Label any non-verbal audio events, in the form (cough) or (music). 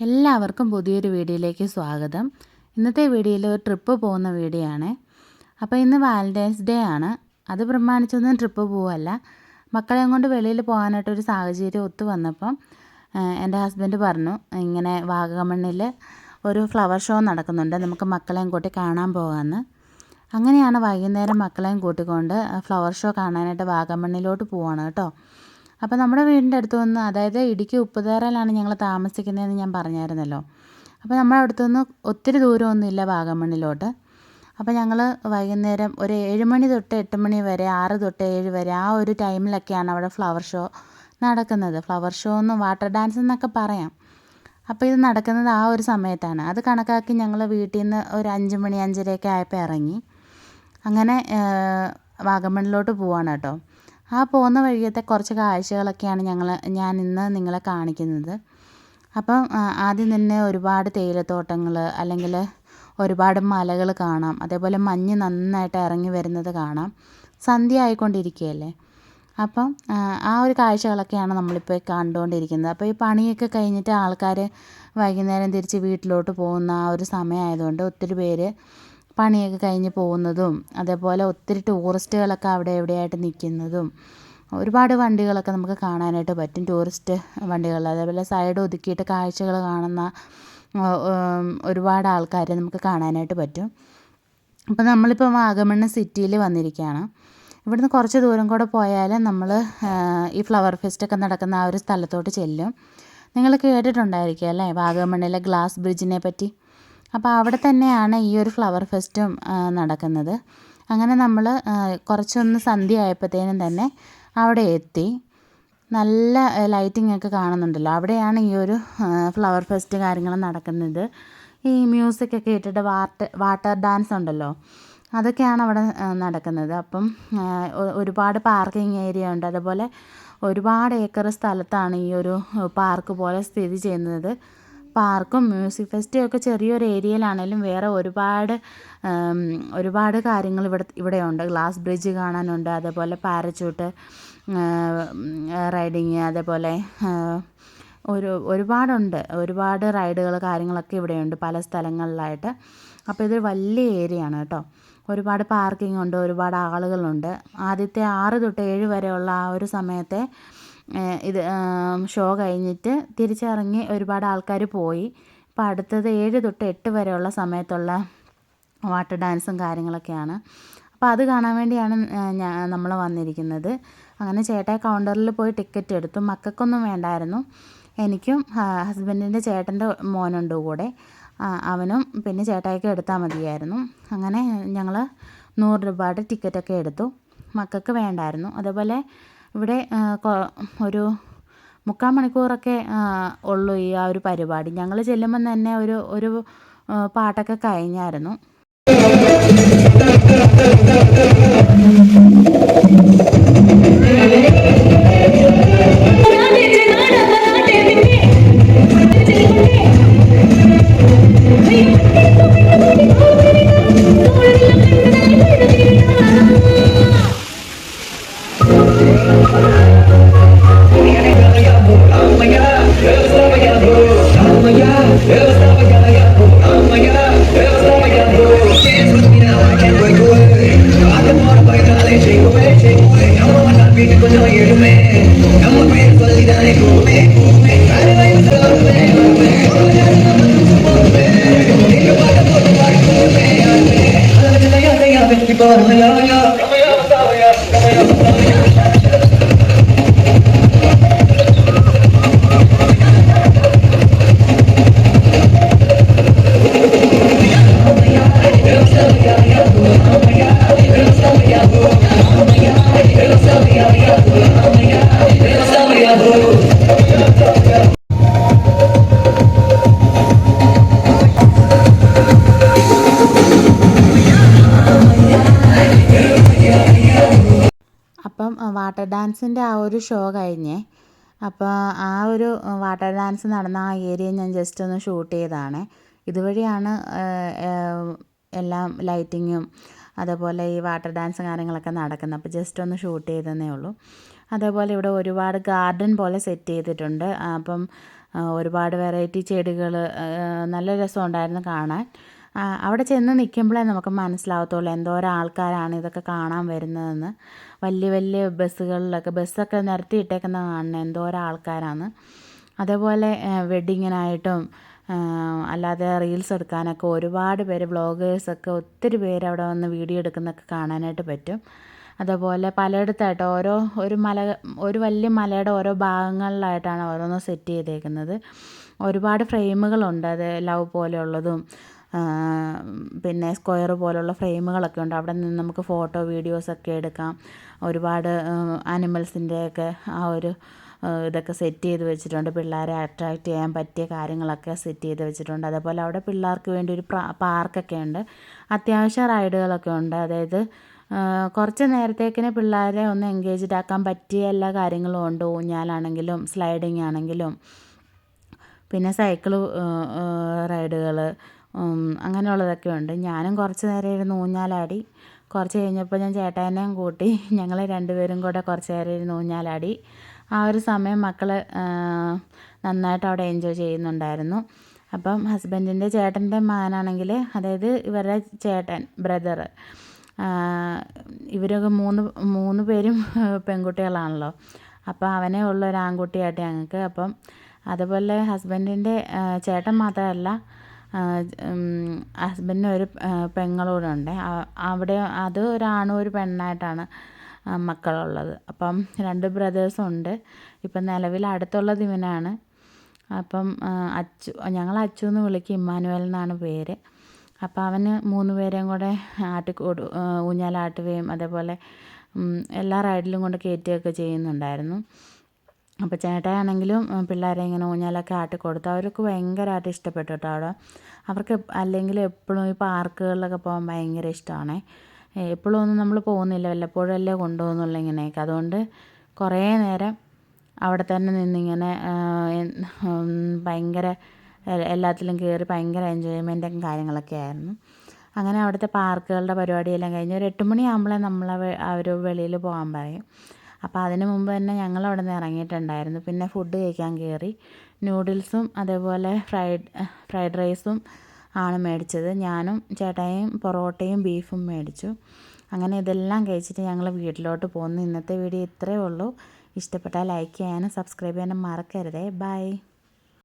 എല്ലാവർക്കും പുതിയൊരു വീഡിയോയിലേക്ക് സ്വാഗതം. ഇന്നത്തെ വീഡിയോയിൽ ഒരു ട്രിപ്പ് പോകുന്ന വീഡിയോ ആണ്. അപ്പോൾ ഇന്ന് വാലന്റൈൻസ് ഡേ ആണ്. അത് പ്രമാണിച്ചൊന്നും ട്രിപ്പ് പോവല്ല. മക്കളെയും കൊണ്ട് വെളിയിൽ പോകാനായിട്ടൊരു സാഹചര്യം ഒത്തു വന്നപ്പം എന്റെ ഹസ്ബൻഡ് പറഞ്ഞു ഇങ്ങനെ വാഗമണ്ണിൽ ഒരു ഫ്ലവർ ഷോ നടക്കുന്നുണ്ട്. നമുക്ക് മക്കളെയും കൂട്ടി കാണാൻ പോകാമെന്ന് അങ്ങനെയാണ് വൈകുന്നേരം മക്കളെയും കൂട്ടിക്കൊണ്ട് ഫ്ലവർ ഷോ കാണാനായിട്ട് വാഗമണ്ണിലോട്ട് പോവാണ് കേട്ടോ. അപ്പോൾ നമ്മുടെ വീടിന്റെ അടുത്ത് നിന്ന് അതായത് ഇടുക്കി ഉപ്പുതേറയിലാണ് ഞങ്ങൾ താമസിക്കുന്നതെന്ന് ഞാൻ പറഞ്ഞായിരുന്നല്ലോ. അപ്പോൾ നമ്മുടെ അടുത്തുനിന്ന് ഒത്തിരി ദൂരമൊന്നുമില്ല വാഗമണ്ണിലോട്ട്. അപ്പോൾ ഞങ്ങൾ വൈകുന്നേരം ഒരു ഏഴ് മണി തൊട്ട് എട്ട് മണി വരെ ആറ് തൊട്ട് ഏഴ് വരെ ആ ഒരു ടൈമിലൊക്കെയാണ് അവിടെ ഫ്ലവർ ഷോ നടക്കുന്നത്. ഫ്ലവർ ഷോ എന്നും വാട്ടർ ഡാൻസ് എന്നൊക്കെ പറയാം. അപ്പോൾ ഇത് നടക്കുന്നത് ആ ഒരു സമയത്താണ്. അത് കണക്കാക്കി ഞങ്ങൾ വീട്ടിൽ നിന്ന് ഒരു അഞ്ച് മണി അഞ്ചരയൊക്കെ ആയപ്പോൾ ഇറങ്ങി. അങ്ങനെ വാഗമണ്ണിലോട്ട് പോവാണ് കേട്ടോ. ആ പോകുന്ന വഴിയത്തെ കുറച്ച് കാഴ്ചകളൊക്കെയാണ് ഞങ്ങൾ ഞാൻ ഇന്ന് നിങ്ങളെ കാണിക്കുന്നത്. അപ്പം ആദ്യം തന്നെ ഒരുപാട് തേയിലത്തോട്ടങ്ങൾ അല്ലെങ്കിൽ ഒരുപാട് മലകൾ കാണാം. അതേപോലെ മഞ്ഞ് നന്നായിട്ട് ഇറങ്ങി വരുന്നത് കാണാം. സന്ധ്യ ആയിക്കൊണ്ടിരിക്കുകയല്ലേ? അപ്പം ആ, ഒരു കാഴ്ചകളൊക്കെയാണ് നമ്മളിപ്പോൾ കണ്ടുകൊണ്ടിരിക്കുന്നത്. അപ്പോൾ ഈ പണിയൊക്കെ കഴിഞ്ഞിട്ട് ആൾക്കാർ വൈകുന്നേരം തിരിച്ച് വീട്ടിലോട്ട് പോകുന്ന ആ ഒരു സമയമായതുകൊണ്ട് ഒത്തിരി പേര് പണിയൊക്കെ കഴിഞ്ഞ് പോകുന്നതും അതേപോലെ ഒത്തിരി ടൂറിസ്റ്റുകളൊക്കെ അവിടെ എവിടെയായിട്ട് നിൽക്കുന്നതും ഒരുപാട് വണ്ടികളൊക്കെ നമുക്ക് കാണാനായിട്ട് പറ്റും. ടൂറിസ്റ്റ് വണ്ടികൾ അതേപോലെ സൈഡ് ഒതുക്കിയിട്ട് കാഴ്ചകൾ കാണുന്ന ഒരുപാട് ആൾക്കാരെ നമുക്ക് കാണാനായിട്ട് പറ്റും. അപ്പോൾ നമ്മളിപ്പോൾ വാഗമണ്ണ് സിറ്റിയിൽ വന്നിരിക്കുകയാണ്. ഇവിടുന്ന് കുറച്ച് ദൂരം കൂടെ പോയാൽ നമ്മൾ ഈ ഫ്ലവർ ഫെസ്റ്റൊക്കെ നടക്കുന്ന ആ ഒരു സ്ഥലത്തോട്ട് ചെല്ലും. നിങ്ങൾ കേട്ടിട്ടുണ്ടായിരിക്കും അല്ലേ? വാഗമണ്ണിലെ ഗ്ലാസ് ബ്രിഡ്ജിനെ പറ്റി. അപ്പോൾ അവിടെ തന്നെയാണ് ഈ ഒരു ഫ്ലവർ ഫെസ്റ്റും നടക്കുന്നത്. അങ്ങനെ നമ്മൾ കുറച്ചൊന്ന് സന്ധ്യ ആയപ്പോഴത്തേനും തന്നെ അവിടെ എത്തി. നല്ല ലൈറ്റിംഗ് ഒക്കെ കാണുന്നുണ്ടല്ലോ. അവിടെയാണ് ഈ ഒരു ഫ്ലവർ ഫെസ്റ്റ് കാര്യങ്ങൾ നടക്കുന്നത്. ഈ മ്യൂസിക് ഒക്കെ ഇട്ടിട്ട് വാട്ടർ വാട്ടർ ഡാൻസ് ഉണ്ടല്ലോ. അതൊക്കെയാണ് അവിടെ നടക്കുന്നത്. അപ്പം ഒരുപാട് പാർക്കിംഗ് ഏരിയ ഉണ്ട്. അതുപോലെ ഒരുപാട് ഏക്കർ സ്ഥലത്താണ് ഈ ഒരു പാർക്ക് പോലെ സ്ഥിതി ചെയ്യുന്നത്. പാർക്കും മ്യൂസിക് ഫെസ്റ്റും ഒക്കെ ചെറിയൊരു ഏരിയയിലാണെങ്കിലും വേറെ ഒരുപാട് ഒരുപാട് കാര്യങ്ങൾ ഇവിടെ ഇവിടെയുണ്ട്. ഗ്ലാസ് ബ്രിഡ്ജ് കാണാനുണ്ട് അതേപോലെ പാരച്യൂട്ട് റൈഡിങ് അതേപോലെ ഒരു ഒരുപാടുണ്ട്. ഒരുപാട് റൈഡുകൾ കാര്യങ്ങളൊക്കെ ഇവിടെയുണ്ട് പല സ്ഥലങ്ങളിലായിട്ട്. അപ്പോൾ ഇതൊരു വലിയ ഏരിയ ആണ് കേട്ടോ. ഒരുപാട് പാർക്കിംഗ് ഉണ്ട് ഒരുപാട് ആളുകളുണ്ട്. ആദ്യത്തെ ആറ് തൊട്ട് ഏഴ് വരെയുള്ള ആ ഒരു സമയത്തെ ഇത് ഷോ കഴിഞ്ഞിട്ട് തിരിച്ചിറങ്ങി ഒരുപാട് ആൾക്കാർ പോയി. ഇപ്പോൾ അടുത്തത് ഏഴ് തൊട്ട് എട്ട് വരെയുള്ള സമയത്തുള്ള വാട്ടർ ഡാൻസും കാര്യങ്ങളൊക്കെയാണ്. അപ്പോൾ അത് കാണാൻ വേണ്ടിയാണ് നമ്മൾ വന്നിരിക്കുന്നത്. അങ്ങനെ ചേട്ടായി കൗണ്ടറിൽ പോയി ടിക്കറ്റ് എടുത്തു. മക്കൾക്കൊന്നും വേണ്ടായിരുന്നു. എനിക്കും ഹസ്ബൻഡിന്റെ ചേട്ടന്റെ മോനുണ്ട് കൂടെ. അവനും പിന്നെ ചേട്ടായിക്കും എടുത്താൽ മതിയായിരുന്നു. അങ്ങനെ ഞങ്ങൾ നൂറ് രൂപയുടെ ടിക്കറ്റൊക്കെ എടുത്തു. മക്കൾക്ക് വേണ്ടായിരുന്നു. അതേപോലെ ഇവിടെ ഒരു മുക്കാൽ മണിക്കൂറൊക്കെ ഉള്ളൂ ഈ ആ ഒരു പരിപാടി. ഞങ്ങൾ ചെല്ലുമ്പം തന്നെ ഒരു ഒരു പാട്ടൊക്കെ കഴിഞ്ഞായിരുന്നു. ಶೇಕುವೆ ಶೇಕುವೆ ನಮ್ಮವನ ಬಿಟ್ಟುಕೊಂಡು ಇಡುವೆ ನಮ್ಮ ಬೀಳ್ಕೊಲ್ಲಿದ್ದಾನೆ ಕೂವೆ ಕೂವೆ Yeah, yeah, yeah. അപ്പം വാട്ടർ ഡാൻസിന്റെ ആ ഒരു ഷോ കഴിഞ്ഞേ അപ്പോൾ ആ ഒരു വാട്ടർ ഡാൻസ് നടന്ന ആ ഏരിയ ഞാൻ ജസ്റ്റ് ഒന്ന് ഷൂട്ട് ചെയ്തതാണ്. ഇതുവഴിയാണ് എല്ലാം ലൈറ്റിങ്ങും അതേപോലെ ഈ വാട്ടർ ഡാൻസ് കാര്യങ്ങളൊക്കെ നടക്കുന്നത്. അപ്പോൾ ജസ്റ്റ് ഒന്ന് ഷൂട്ട് ചെയ്തതെന്നേ ഉള്ളൂ. അതേപോലെ ഇവിടെ ഒരുപാട് ഗാർഡൻ പോലെ സെറ്റ് ചെയ്തിട്ടുണ്ട്. അപ്പം ഒരുപാട് വെറൈറ്റി ചെടികൾ നല്ല രസമുണ്ടായിരുന്നു കാണാൻ. അവിടെ ചെന്ന് നിൽക്കുമ്പോഴേ നമുക്ക് മനസ്സിലാവത്തുള്ളൂ എന്തോരം ആൾക്കാരാണ് ഇതൊക്കെ കാണാൻ വരുന്നതെന്ന്. വലിയ വലിയ ബസ്സുകളിലൊക്കെ ബസ്സൊക്കെ നിരത്തിയിട്ടേക്കുന്ന കാണുന്നത് എന്തോരം ആൾക്കാരാണ് അതേപോലെ വെഡിങ്ങിനായിട്ടും അല്ലാതെ റീൽസ് എടുക്കാനൊക്കെ ഒരുപാട് പേര് വ്ളോഗേഴ്സൊക്കെ ഒത്തിരി പേര് അവിടെ വന്ന് വീഡിയോ എടുക്കുന്നൊക്കെ കാണാനായിട്ട് പറ്റും. അതേപോലെ പലയിടത്തായിട്ട് ഓരോ ഒരു മല ഒരു വലിയ മലയുടെ ഓരോ ഭാഗങ്ങളിലായിട്ടാണ് ഓരോന്ന് സെറ്റ് ചെയ്തേക്കുന്നത്. ഒരുപാട് ഫ്രെയിമുകളുണ്ട് അത് ലവ് പോലെയുള്ളതും പിന്നെ സ്ക്വയർ പോലുള്ള ഫ്രെയിമുകളൊക്കെ ഉണ്ട്. അവിടെ നിന്ന് നമുക്ക് ഫോട്ടോ വീഡിയോസൊക്കെ എടുക്കാം. ഒരുപാട് ആനിമൽസിന്റെയൊക്കെ ആ ഒരു ഇതൊക്കെ സെറ്റ് ചെയ്ത് വെച്ചിട്ടുണ്ട്. പിള്ളേരെ അട്രാക്റ്റ് ചെയ്യാൻ പറ്റിയ കാര്യങ്ങളൊക്കെ സെറ്റ് ചെയ്ത് വെച്ചിട്ടുണ്ട്. അതേപോലെ അവിടെ പിള്ളേർക്ക് വേണ്ടി ഒരു പാർക്കൊക്കെ ഉണ്ട്. അത്യാവശ്യം റൈഡുകളൊക്കെ ഉണ്ട്. അതായത് കുറച്ച് നേരത്തേക്കിന് പിള്ളേരെ ഒന്ന് എൻഗേജ്ഡ് ആക്കാൻ പറ്റിയ എല്ലാ കാര്യങ്ങളും ഉണ്ട്. ഊഞ്ഞാലാണെങ്കിലും സ്ലൈഡിങ് ആണെങ്കിലും പിന്നെ സൈക്കിൾ റൈഡുകൾ അങ്ങനെയുള്ളതൊക്കെ ഉണ്ട്. ഞാനും കുറച്ച് നേരം ഇരുന്ന് ഊഞ്ഞാലാടി. കുറച്ച് കഴിഞ്ഞപ്പോൾ ഞാൻ ചേട്ടാനെയും കൂട്ടി (laughs) ഞങ്ങൾ രണ്ടുപേരും കൂടെ കുറച്ച് നേരം ഇരുന്ന് ഊഞ്ഞാലാടി. ആ ഒരു സമയം മക്കൾ നന്നായിട്ട് അവിടെ എൻജോയ് ചെയ്യുന്നുണ്ടായിരുന്നു. അപ്പം ഹസ്ബൻഡിന്റെ ചേട്ടന്റെ മകനാണെങ്കിൽ അതായത് ഇവരുടെ ചേട്ടൻ ബ്രദർ ഇവരൊക്കെ മൂന്ന് മൂന്ന് പേരും (laughs) പെൺകുട്ടികളാണല്ലോ. അപ്പോൾ അവനെ ഉള്ള ഒരു ആൺകുട്ടിയായിട്ട് ഞങ്ങൾക്ക്. അപ്പം അതുപോലെ ഹസ്ബൻഡിന്റെ ചേട്ടൻ മാത്രമല്ല ഹസ്ബൻഡിന് ഒരു പെങ്ങളൂടെ ഉണ്ട്. അവിടെ അത് ഒരാണും ഒരു പെണ്ണായിട്ടാണ് മക്കളുള്ളത്. അപ്പം രണ്ട് ബ്രദേഴ്സും ഉണ്ട്. ഇപ്പം നിലവിൽ അടുത്തുള്ളത് ഇവനാണ് അപ്പം അച്ചു ഞങ്ങൾ അച്ചു എന്ന് വിളിക്കും ഇമ്മാനുവൽ എന്നാണ് പേര്. അപ്പം അവന് മൂന്ന് പേരെയും കൂടെ ആട്ടിക്കൊടു ഊഞ്ഞാലാട്ടുകയും അതേപോലെ എല്ലാ റൈഡിലും കൊണ്ട് കയറ്റുകയൊക്കെ ചെയ്യുന്നുണ്ടായിരുന്നു. അപ്പോൾ ചേട്ടായാണെങ്കിലും പിള്ളേരെ ഇങ്ങനെ ഊഞ്ഞാലൊക്കെ ആട്ടി കൊടുത്തു അവർക്ക് ഭയങ്കരമായിട്ട് ഇഷ്ടപ്പെട്ടു കേട്ടോ അവിടെ. അവർക്ക് അല്ലെങ്കിൽ എപ്പോഴും ഈ പാർക്കുകളിലൊക്കെ പോകാൻ ഭയങ്കര ഇഷ്ടമാണ്. എപ്പോഴും ഒന്നും നമ്മൾ പോകുന്നില്ല വല്ലപ്പോഴും അല്ലേ കൊണ്ടുപോകുന്നുള്ളൂ ഇങ്ങനെയൊക്കെ. അതുകൊണ്ട് കുറേ നേരം അവിടെ തന്നെ നിന്നിങ്ങനെ ഭയങ്കര എല്ലാത്തിലും കയറി ഭയങ്കര എൻജോയ്മെന്റും കാര്യങ്ങളൊക്കെ ആയിരുന്നു. അങ്ങനെ അവിടുത്തെ പാർക്കുകളുടെ പരിപാടിയെല്ലാം കഴിഞ്ഞ് ഒരു എട്ട് മണിയാകുമ്പോഴേ നമ്മളെ വെ- അവർ വെളിയിൽ പോകാൻ പറയും. അപ്പോൾ അതിന് മുമ്പ് തന്നെ ഞങ്ങൾ അവിടെ നിന്ന് ഇറങ്ങിയിട്ടുണ്ടായിരുന്നു. പിന്നെ ഫുഡ് കഴിക്കാൻ കയറി. നൂഡിൽസും അതേപോലെ ഫ്രൈഡ് ഫ്രൈഡ് റൈസും ആണ് മേടിച്ചത്. ഞാനും ചേട്ടായും പൊറോട്ടയും ബീഫും മേടിച്ചു. അങ്ങനെ ഇതെല്ലാം കഴിച്ചിട്ട് ഞങ്ങൾ വീട്ടിലോട്ട് പോകുന്നു ഇന്നത്തെ വീഡിയോ ഇത്രയേ ഉള്ളൂ. ഇഷ്ടപ്പെട്ടാൽ ലൈക്ക് ചെയ്യാനും സബ്സ്ക്രൈബ് ചെയ്യാനും മറക്കരുതേ. ബൈ